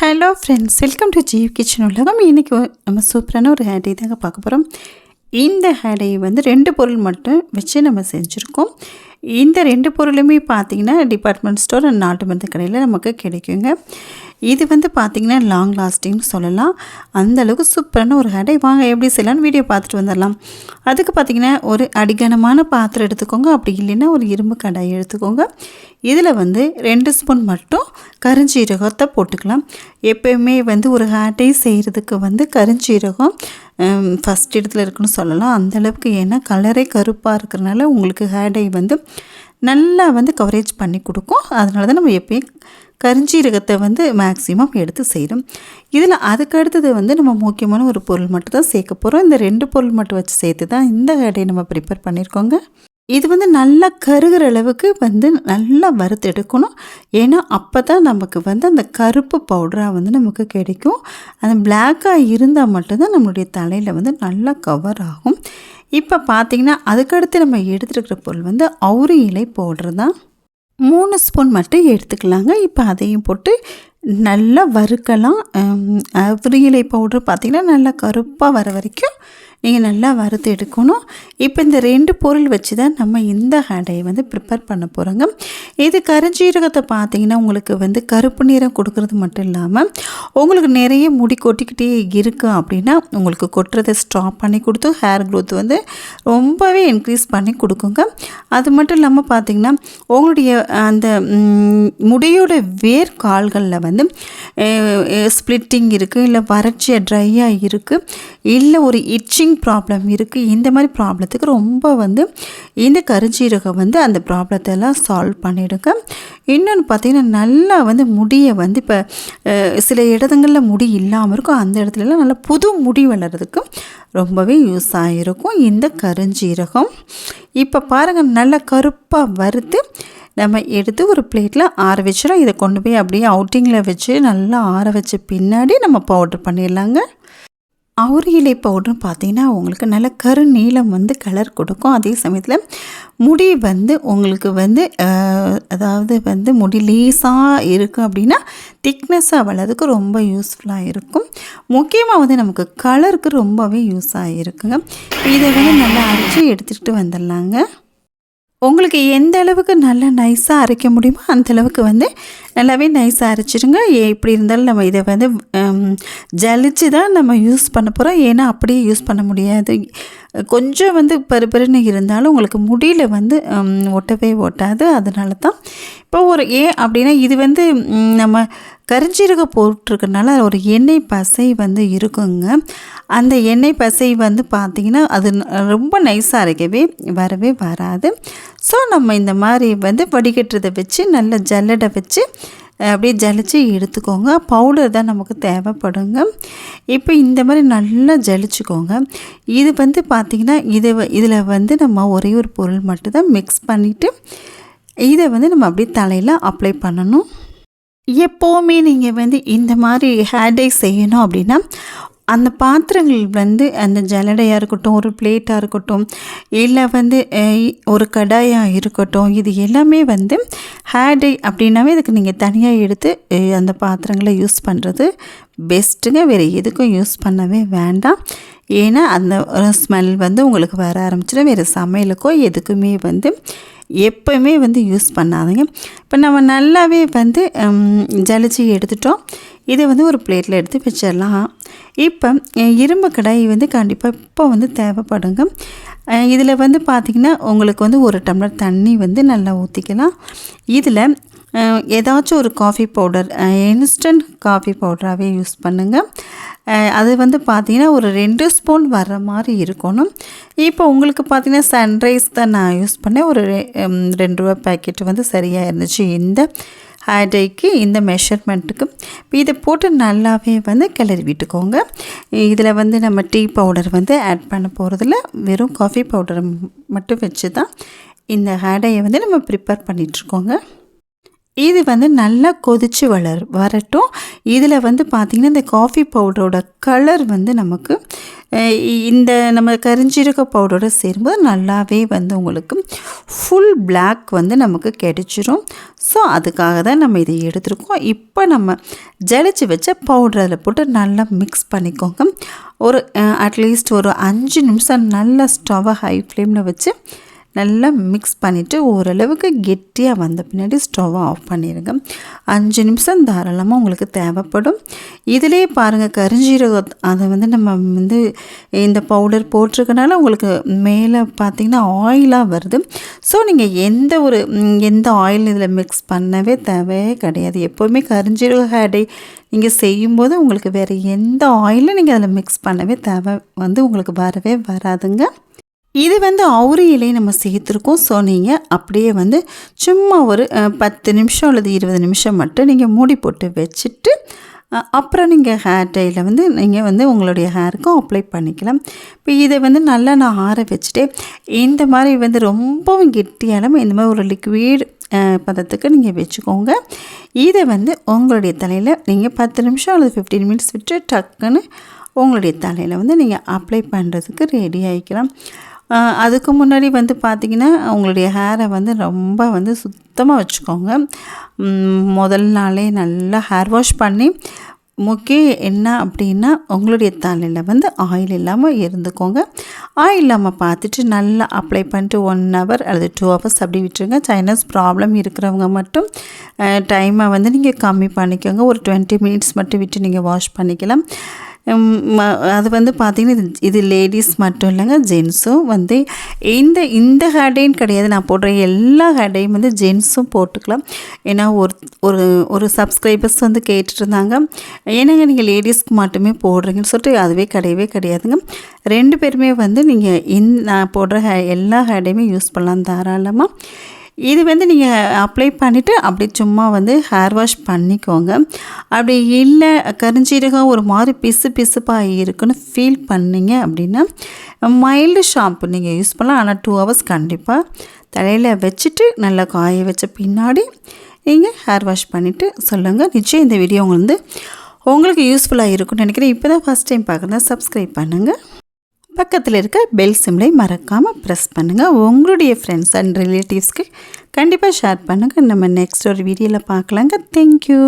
Hello friends welcome to Jeev kitchen உலகம். இன்றைக்கி நம்ம சூப்பரான ஒரு ஹேடை தாங்க பார்க்க போகிறோம் இந்த ஹேடை வந்து ரெண்டு பொருள் மட்டும் வச்சு நம்ம செஞ்சுருக்கோம். இந்த ரெண்டு பொருளுமே பார்த்தீங்கன்னா டிபார்ட்மெண்ட் ஸ்டோர் அண்ட் நாட்டு மருந்து கடையில் நமக்கு கிடைக்குங்க. இது வந்து பார்த்திங்கன்னா லாங் லாஸ்டிங்னு சொல்லலாம். அந்தளவுக்கு சூப்பரான ஒரு ஹேடை வாங்க எப்படி செய்யலான்னு வீடியோ பார்த்துட்டு வந்துடலாம். அதுக்கு பார்த்திங்கன்னா ஒரு அடிகனமான பாத்திரம் எடுத்துக்கோங்க. அப்படி இல்லைன்னா ஒரு இரும்பு கடாய் எடுத்துக்கோங்க. இதில் வந்து ரெண்டு ஸ்பூன் மட்டும் கருஞ்சீரகத்தை போட்டுக்கலாம். எப்போயுமே வந்து ஒரு ஹேட்டை செய்கிறதுக்கு வந்து கருஞ்சீரகம் ஃபஸ்ட் இடத்துல இருக்குன்னு சொல்லலாம். அந்தளவுக்கு ஏன்னா கலரே கருப்பாக இருக்கிறனால உங்களுக்கு ஹேடை வந்து நல்லா வந்து கவரேஜ் பண்ணி கொடுக்கும். அதனால தான் நம்ம எப்பயும் கரிஞ்சீரகத்தை வந்து மேக்ஸிமம் எடுத்து செய்கிறோம் இதில் அதுக்கு அடுத்தது வந்து நம்ம முக்கியமான ஒரு பொருள் மட்டும் தான் சேர்க்க போகிறோம் இந்த ரெண்டு பொருள் மட்டும் வச்சு சேர்த்து தான் இந்த கடையை நம்ம ப்ரிப்பேர் பண்ணியிருக்கோங்க. இது வந்து நல்லா கருகிற அளவுக்கு வந்து நல்லா வறுத்து எடுக்கணும். ஏன்னா அப்போ தான் நமக்கு வந்து அந்த கருப்பு பவுடராக வந்து நமக்கு கிடைக்கும். அந்த பிளாக்காக இருந்தால் மட்டும்தான் நம்மளுடைய தலையில் வந்து நல்லா கவர் ஆகும். இப்போ பார்த்திங்கன்னா அதுக்கடுத்து நம்ம எடுத்துருக்கிற பொருள் வந்து அவுரி இலை பவுடர் தான். மூணு ஸ்பூன் மட்டும் எடுத்துக்கலாங்க. இப்போ அதையும் போட்டு நல்லா வறுக்கலாம். அவுரி இலை பவுடர் பார்த்திங்கன்னா நல்லா கருப்பாக வர வரைக்கும் நீங்கள் நல்லா வறுத்து எடுக்கணும். இப்போ இந்த ரெண்டு பொருள் வச்சு தான் நம்ம இந்த ஹேண்டையை வந்து ப்ரிப்பேர் பண்ண போகிறோங்க இது கருஞ்சீரகத்தை பார்த்தீங்கன்னா உங்களுக்கு வந்து கருப்பு நிறம் கொடுக்கறது மட்டும் இல்லாமல் உங்களுக்கு நிறைய முடி கொட்டிக்கிட்டே இருக்குது அப்படின்னா உங்களுக்கு கொட்டுறதை ஸ்டாப் பண்ணி கொடுத்து ஹேர் க்ரோத் வந்து ரொம்பவே இன்க்ரீஸ் பண்ணி கொடுக்குங்க. அது மட்டும் இல்லாமல் பார்த்தீங்கன்னா உங்களுடைய அந்த முடியோட வேர் கால்களில் வந்து ஸ்ப்ளிட்டிங் இருக்குது இல்லை வறட்சியாக ட்ரையாக இருக்குது இல்லை ஒரு இச்சிங் ப்ராப்ளம் இருக்குது இந்த மாதிரி ப்ராப்ளத்துக்கு ரொம்ப வந்து இந்த கருஞ்சீரகம் வந்து அந்த ப்ராப்ளத்தை எல்லாம் சால்வ் பண்ணிவிடுங்க இன்னொன்று பார்த்திங்கன்னா நல்லா வந்து முடியை வந்து இப்போ சில இடத்துங்களில் முடி இல்லாமல் இருக்கும். அந்த இடத்துலலாம் நல்லா புது முடி வளர்கிறதுக்கு ரொம்பவே யூஸ் ஆகிருக்கும் இந்த கருஞ்சீரகம் இப்போ பாருங்கள் நல்லா கருப்பாக வறுத்து நம்ம எடுத்து ஒரு பிளேட்டில் ஆற வச்சிடும் இதை கொண்டு போய் அப்படியே அவுட்டிங்கில் வச்சு நல்லா ஆற வச்ச பின்னாடி நம்ம பவுட்ரு பண்ணிடலாங்க. அவுரி இலை பவுடர்னு பார்த்தீங்கன்னா உங்களுக்கு நல்ல கரு நீளம் வந்து கலர் கொடுக்கும். அதே சமயத்தில் முடி வந்து உங்களுக்கு வந்து அதாவது வந்து முடி லேசாக இருக்குது அப்படின்னா திக்னஸாக வளர்றதுக்கு ரொம்ப யூஸ்ஃபுல்லாக இருக்கும். முக்கியமாக வந்து நமக்கு கலருக்கு ரொம்பவே யூஸ் ஆகிருக்குங்க இதை வந்து நல்லா அரைச்சி எடுத்துகிட்டு வந்துடலாங்க. உங்களுக்கு எந்த அளவுக்கு நல்லா நைஸாக அரைக்க முடியுமோ அந்த அளவுக்கு வந்து நல்லாவே நைஸாக அரைச்சிடுங்க எப்படி இருந்தாலும் நம்ம இதை வந்து ஜலிச்சு தான் நம்ம யூஸ் பண்ண போகிறோம் ஏன்னா அப்படியே யூஸ் பண்ண முடியாது. கொஞ்சம் வந்து பருப்பருன்னு இருந்தாலும் உங்களுக்கு முடியல வந்து ஒட்டவே ஒட்டாது. அதனால தான் இப்போ ஒரு ஏன் அப்படின்னா இது வந்து நம்ம கரிஞ்சீரக போட்டிருக்கனால ஒரு எண்ணெய் பசை வந்து இருக்குங்க. அந்த எண்ணெய் பசை வந்து பார்த்திங்கன்னா அது ரொம்ப நைஸாக அரைக்கவே வரவே வராது. ஸோ நம்ம இந்த மாதிரி வந்து வடிகட்டுறதை வச்சு நல்ல ஜல்லடை வச்சு அப்படியே ஜலிச்சு எடுத்துக்கோங்க. பவுடர் தான் நமக்கு தேவைப்படுங்க. இப்போ இந்த மாதிரி நல்லா ஜலிச்சுக்கோங்க. இது வந்து பார்த்திங்கன்னா இதை இதில் வந்து நம்ம ஒரே ஒரு பொருள் மட்டும்தான் மிக்ஸ் பண்ணிவிட்டு இதை வந்து நம்ம அப்படியே தலையில் அப்ளை பண்ணணும். எப்போவுமே நீங்கள் வந்து இந்த மாதிரி ஹேர் டை செய்யணும் அப்படின்னா அந்த பாத்திரங்கள் வந்து அந்த ஜலடையாக இருக்கட்டும் ஒரு பிளேட்டாக இருக்கட்டும் இல்லை வந்து ஒரு கடாயாக இருக்கட்டும் இது எல்லாமே வந்து ஹேடை அப்படின்னாவே இதுக்கு நீங்கள் தனியாக எடுத்து அந்த பாத்திரங்களை யூஸ் பண்ணுறது பெஸ்ட்டுங்க வேறு எதுக்கும் யூஸ் பண்ணவே வேண்டாம். ஏன்னா அந்த ஸ்மெல் வந்து உங்களுக்கு வர ஆரம்பிச்சிடும். வேறு சமையலுக்கோ எதுக்குமே வந்து எப்போவுமே வந்து யூஸ் பண்ணாதீங்க. இப்போ நம்ம நல்லாவே வந்து ஜலிச்சு எடுத்துட்டோம். இதை வந்து ஒரு பிளேட்டில் எடுத்து வச்சிடலாம். இப்போ இரும்பு கடாய் வந்து கண்டிப்பாக இப்போ வந்து தேவைப்படுங்க. இதில் வந்து பார்த்திங்கன்னா உங்களுக்கு வந்து ஒரு டம்ளர் தண்ணி வந்து நல்லா ஊற்றிக்கலாம் இதில் ஏதாச்சும் ஒரு காஃபி பவுடர் இன்ஸ்டன்ட் காஃபி பவுடராகவே யூஸ் பண்ணுங்கள் அது வந்து பார்த்திங்கன்னா ஒரு ரெண்டு ஸ்பூன் வர்ற மாதிரி இருக்கணும். இப்போ உங்களுக்கு பார்த்திங்கன்னா சன்ரைஸ் தான் நான் யூஸ் பண்ணேன். ஒரு ரெண்டு ரூபா பேக்கெட் வந்து சரியாக இருந்துச்சு. இந்த ஹேடைக்கு இந்த மெஷர்மெண்ட்டுக்கு இப்போ இதை போட்டு நல்லாவே வந்து கிளறி விட்டுக்கோங்க. இதில் வந்து நம்ம டீ பவுடர் வந்து ஆட் பண்ண போகிறதில்ல வெறும் காஃபி பவுடர் மட்டும் வச்சு தான் இந்த ஹேடையை வந்து நம்ம ப்ரிப்பேர் பண்ணிகிட்ருக்கோங்க இது வந்து நல்லா கொதித்து வளர் வரட்டும். இதில் வந்து பார்த்திங்கன்னா இந்த காஃபி பவுடரோட கலர் வந்து நமக்கு இந்த நம்ம கரிஞ்சீரக பவுடரோட சேரும்போது நல்லாவே வந்து உங்களுக்கு ஃபுல் பிளாக் வந்து நமக்கு கிடைச்சிரும். ஸோ அதுக்காக தான் நம்ம இதை எடுத்துருக்கோம். இப்போ நம்ம ஜலிச்சு வச்ச பவுடர் அதில் போட்டு நல்லா மிக்ஸ் பண்ணிக்கோங்க. ஒரு அட்லீஸ்ட் ஒரு அஞ்சு நிமிஷம் நல்லா ஸ்டவ்வை ஹை ஃப்ளேமில் வச்சு நல்லா மிக்ஸ் பண்ணிவிட்டு ஓரளவுக்கு கெட்டியாக வந்த பின்னாடி ஸ்டவ்வை ஆஃப் பண்ணிடுங்க அஞ்சு நிமிஷம் தாராளமாக உங்களுக்கு தேவைப்படும். இதிலே பாருங்கள் கரிஞ்சீரகம் அதை வந்து நம்ம வந்து இந்த பவுடர் போட்டிருக்கனால உங்களுக்கு மேலே பார்த்தீங்கன்னா ஆயிலாக வருது. ஸோ நீங்கள் எந்த ஒரு எந்த ஆயில் இதில் மிக்ஸ் பண்ணவே தேவையே கிடையாது. எப்போவுமே கரிஞ்சீரக ஹேடை நீங்கள் செய்யும்போது உங்களுக்கு வேறு எந்த ஆயிலும் நீங்கள் அதில் மிக்ஸ் பண்ணவே தேவை வந்து உங்களுக்கு வரவே வராதுங்க. இது வந்து அவுரி இலை நம்ம சேர்த்துருக்கோம். ஸோ நீங்கள் அப்படியே வந்து சும்மா ஒரு பத்து நிமிஷம் அல்லது இருபது நிமிஷம் மட்டும் நீங்கள் மூடி போட்டு வச்சுட்டு அப்புறம் நீங்கள் ஹேர் டையில் வந்து நீங்கள் வந்து உங்களுடைய ஹேருக்கும் அப்ளை பண்ணிக்கலாம். இப்போ இதை வந்து நல்லா நான் ஆற வச்சுட்டு இந்த மாதிரி வந்து ரொம்பவும் கெட்டியாலும் இந்த மாதிரி ஒரு லிக்விட் பதத்துக்கு நீங்கள் வச்சுக்கோங்க. இதை வந்து உங்களுடைய தலையில் நீங்கள் பத்து நிமிஷம் அல்லது ஃபிஃப்டீன் மினிட்ஸ் விட்டு டக்குன்னு உங்களுடைய தலையில் வந்து நீங்கள் அப்ளை பண்ணுறதுக்கு ரெடி ஆகிக்கலாம் அதுக்கு முன்னாடி வந்து பார்த்திங்கன்னா உங்களுடைய ஹேரை வந்து ரொம்ப வந்து சுத்தமாக வச்சுக்கோங்க. முதல் நாளே நல்லா ஹேர் வாஷ் பண்ணி முக்கிய என்ன அப்படின்னா உங்களுடைய தலையில் வந்து ஆயில் இல்லாமல் இருந்துக்கோங்க. ஆயில் இல்லாமல் பார்த்துட்டு நல்லா அப்ளை பண்ணிட்டு ஒன் ஹவர் அல்லது டூ ஹவர்ஸ் அப்படி விட்டுருங்க. சைனஸ் ப்ராப்ளம் இருக்கிறவங்க மட்டும் டைமை வந்து நீங்கள் கம்மி பண்ணிக்கோங்க. ஒரு டுவெண்ட்டி மினிட்ஸ் மட்டும் விட்டு நீங்கள் வாஷ் பண்ணிக்கலாம். ம- அது வந்து பார்த்திங்கன்னா இது இது லேடிஸ் மட்டும் இல்லைங்க ஜென்ஸும் வந்து இந்த இந்த ஹேர்டைன்னு கிடையாது. நான் போடுற எல்லா ஹேடையும் வந்து ஜென்ஸும் போட்டுக்கலாம். ஏன்னா ஒரு ஒரு ஒரு சப்ஸ்கிரைபர்ஸ் வந்து கேட்டுட்ருந்தாங்க. ஏன்னாங்க நீங்கள் லேடிஸ்க்கு மட்டுமே போடுறீங்கன்னு சொல்லிட்டு அதுவே கிடையவே கிடையாதுங்க. ரெண்டு பேருமே வந்து நீங்கள் இந் நான் போடுற ஹே எல்லா ஹேடையுமே யூஸ் பண்ணலாம் தாராளமாக இது வந்து நீங்கள் அப்ளை பண்ணிவிட்டு அப்படி சும்மா வந்து ஹேர் வாஷ் பண்ணிக்கோங்க. அப்படி இல்லை கரிஞ்சீரகம் ஒரு மாதிரி பிசு பிசுப்பாக இருக்குன்னு ஃபீல் பண்ணீங்க அப்படின்னா மைல்டு ஷாம்பு நீங்கள் யூஸ் பண்ணலாம். ஆனால் டூ ஹவர்ஸ் கண்டிப்பாக தலையில் வச்சுட்டு நல்லா காய வச்ச பின்னாடி நீங்கள் ஹேர் வாஷ் பண்ணிவிட்டு சொல்லுங்கள் நிச்சயம் இந்த வீடியோ உங்களுக்கு வந்து உங்களுக்கு யூஸ்ஃபுல்லாக இருக்கும்னு நினைக்கிறேன். இப்போ தான் ஃபஸ்ட் டைம் பார்க்குறதா சப்ஸ்கிரைப் பண்ணுங்கள் பக்கத்தில் இருக்க பெல் சிம்லை மறக்காமல் ப்ரெஸ் பண்ணுங்கள் உங்களுடைய ஃப்ரெண்ட்ஸ் அண்ட் ரிலேட்டிவ்ஸ்க்கு கண்டிப்பாக ஷேர் பண்ணுங்கள் நம்ம நெக்ஸ்ட் ஒரு வீடியோவில் பார்க்கலாங்க. தேங்க்யூ